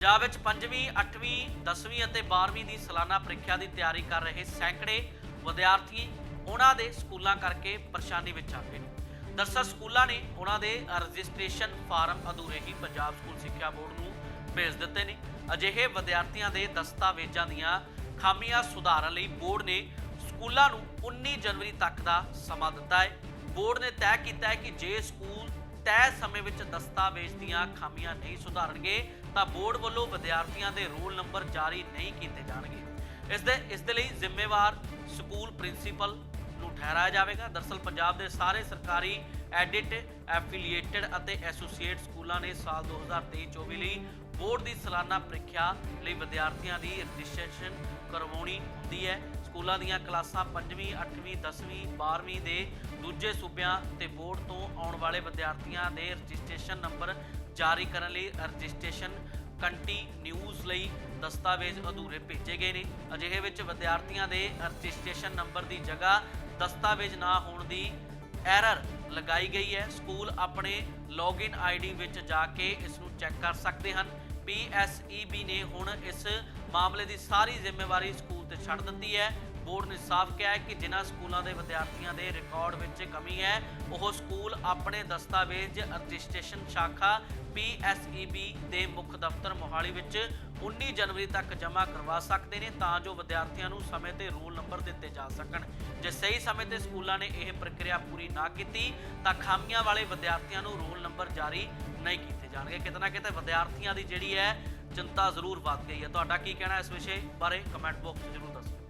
ਪੰਜਾਬ ਵਿੱਚ 5ਵੀਂ 8ਵੀਂ 10ਵੀਂ ਅਤੇ 12ਵੀਂ ਦੀ ਸਾਲਾਨਾ ਪ੍ਰੀਖਿਆ ਦੀ ਤਿਆਰੀ ਕਰ ਰਹੇ ਸੈਂਕੜੇ ਵਿਦਿਆਰਥੀ ਉਹਨਾਂ ਦੇ ਸਕੂਲਾਂ ਕਰਕੇ ਪਰੇਸ਼ਾਨੀ ਵਿੱਚ ਆ ਗਏ ਨੇ। ਦਰਸਲ ਸਕੂਲਾਂ ਨੇ ਉਹਨਾਂ ਦੇ ਰਜਿਸਟ੍ਰੇਸ਼ਨ ਫਾਰਮ ਅਧੂਰੇ ਹੀ ਪੰਜਾਬ ਸਕੂਲ ਸਿੱਖਿਆ ਬੋਰਡ ਨੂੰ ਭੇਜ ਦਿੱਤੇ ਨੇ। ਅਜਿਹੇ ਵਿਦਿਆਰਥੀਆਂ ਦੇ ਦਸਤਾਵੇਜ਼ਾਂ ਦੀਆਂ ਖਾਮੀਆਂ ਸੁਧਾਰਨ ਲਈ ਬੋਰਡ ਨੇ ਸਕੂਲਾਂ ਨੂੰ 19 ਜਨਵਰੀ ਤੱਕ ਦਾ ਸਮਾਂ ਦਿੱਤਾ ਹੈ। ਬੋਰਡ ਨੇ ਤੈਅ ਕੀਤਾ ਹੈ ਕਿ ਜੇ ਸਕੂਲ ਤੈਅ ਸਮੇਂ ਵਿੱਚ ਦਸਤਾਵੇਜ਼ ਦੀਆਂ ਖਾਮੀਆਂ ਨਹੀਂ ਸੁਧਾਰਨਗੇ, ਤਾਂ ਬੋਰਡ ਵੱਲੋਂ ਵਿਦਿਆਰਥੀਆਂ ਦੇ ਰੋਲ ਨੰਬਰ ਜਾਰੀ ਨਹੀਂ ਕੀਤੇ ਜਾਣਗੇ। ਇਸ ਦੇ ਇਸ ਦੇ ਲਈ ਜ਼ਿੰਮੇਵਾਰ ਸਕੂਲ ਪ੍ਰਿੰਸੀਪਲ ਨੂੰ ਠਹਿਰਾਇਆ ਜਾਵੇਗਾ। ਦਰਸਲ ਪੰਜਾਬ ਦੇ ਸਾਰੇ ਸਰਕਾਰੀ ਐਡਿਟ, ਐਫੀਲੀਏਟਡ ਅਤੇ ਐਸੋਸੀਏਟ ਸਕੂਲਾਂ ਨੇ ਸਾਲ 2023-24 ਲਈ ਬੋਰਡ ਸਾਲਾਨਾ ਪ੍ਰੀਖਿਆ ਲਈ ਵਿਦਿਆਰਥੀਆਂ ਦੀ ਰਜਿਸਟ੍ਰੇਸ਼ਨ ਕਰਵਾਉਣੀ ਹੁੰਦੀ ਹੈ। ਸਕੂਲਾਂ ਦੀਆਂ ਕਲਾਸਾਂ 5ਵੀਂ 8ਵੀਂ 10ਵੀਂ 12ਵੀਂ ਦੇ ਦੂਜੇ ਸੂਬਿਆਂ ਤੇ ਬੋਰਡ ਤੋਂ ਆਉਣ ਵਾਲੇ ਵਿਦਿਆਰਥੀਆਂ ਦੇ ਰਜਿਸਟ੍ਰੇਸ਼ਨ ਨੰਬਰ ਜਾਰੀ ਕਰਨ ਲਈ ਰਜਿਸਟ੍ਰੇਸ਼ਨ ਕੰਟੀ ਨਿਊਜ਼ ਲਈ ਦਸਤਾਵੇਜ਼ ਅਧੂਰੇ ਭੇਜੇ ਗਏ ਨੇ। ਅਜਿਹੇ ਵਿੱਚ ਵਿਦਿਆਰਥੀਆਂ ਦੇ ਰਜਿਸਟ੍ਰੇਸ਼ਨ ਨੰਬਰ ਦੀ ਜਗ੍ਹਾ ਦਸਤਾਵੇਜ਼ ਨਾ ਹੋਣ ਦੀ ਐਰਰ ਲਗਾਈ ਗਈ ਹੈ। ਸਕੂਲ ਆਪਣੇ ਲੌਗਇਨ ਆਈਡੀ ਵਿੱਚ ਜਾ ਕੇ ਇਸ ਨੂੰ ਚੈੱਕ ਕਰ ਸਕਦੇ ਹਨ। PSEB ਨੇ ਹੁਣ ਇਸ ਮਾਮਲੇ ਦੀ ਸਾਰੀ ਜ਼ਿੰਮੇਵਾਰੀ ਸਕੂਲ ਤੇ ਛੱਡ ਦਿੱਤੀ ਹੈ। ਬੋਰਡ ਨੇ ਸਾਫ਼ ਕਿਹਾ ਹੈ ਕਿ ਜਿਨ੍ਹਾਂ ਸਕੂਲਾਂ ਦੇ ਵਿਦਿਆਰਥੀਆਂ ਦੇ ਰਿਕਾਰਡ ਵਿੱਚ ਕਮੀ ਹੈ, ਉਹ ਸਕੂਲ ਆਪਣੇ ਦਸਤਾਵੇਜ਼ ਰਜਿਸਟ੍ਰੇਸ਼ਨ ਸ਼ਾਖਾ PSEB ਦੇ ਮੁੱਖ ਦਫ਼ਤਰ ਮੋਹਾਲੀ ਵਿੱਚ 19 ਜਨਵਰੀ ਤੱਕ ਜਮ੍ਹਾਂ ਕਰਵਾ ਸਕਦੇ ਨੇ ਤਾਂ ਜੋ ਵਿਦਿਆਰਥੀਆਂ ਨੂੰ ਸਮੇਂ ਤੇ ਰੋਲ ਨੰਬਰ ਦਿੱਤੇ ਜਾ ਸਕਣ। ਜੇ ਸਹੀ ਸਮੇਂ ਤੇ ਸਕੂਲਾਂ ਨੇ ਇਹ ਪ੍ਰਕਿਰਿਆ ਪੂਰੀ ਨਾ ਕੀਤੀ, ਤਾਂ ਖਾਮੀਆਂ ਵਾਲੇ ਵਿਦਿਆਰਥੀਆਂ ਨੂੰ ਰੋਲ ਨੰਬਰ ਜਾਰੀ ਨਹੀਂ ਕੀਤੇ ਜਾਣਗੇ। ਕਿਤੇ ਨਾ ਕਿਤੇ ਵਿਦਿਆਰਥੀਆਂ ਦੀ ਜਿਹੜੀ ਹੈ ਚਿੰਤਾ ਜ਼ਰੂਰ ਵੱਧ ਗਈ ਹੈ। ਤੁਹਾਡਾ ਕੀ ਕਹਿਣਾ ਇਸ ਵਿਸ਼ੇ ਬਾਰੇ? ਕਮੈਂਟ ਬਾਕਸ 'ਚ ਜ਼ਰੂਰ ਦੱਸੋ।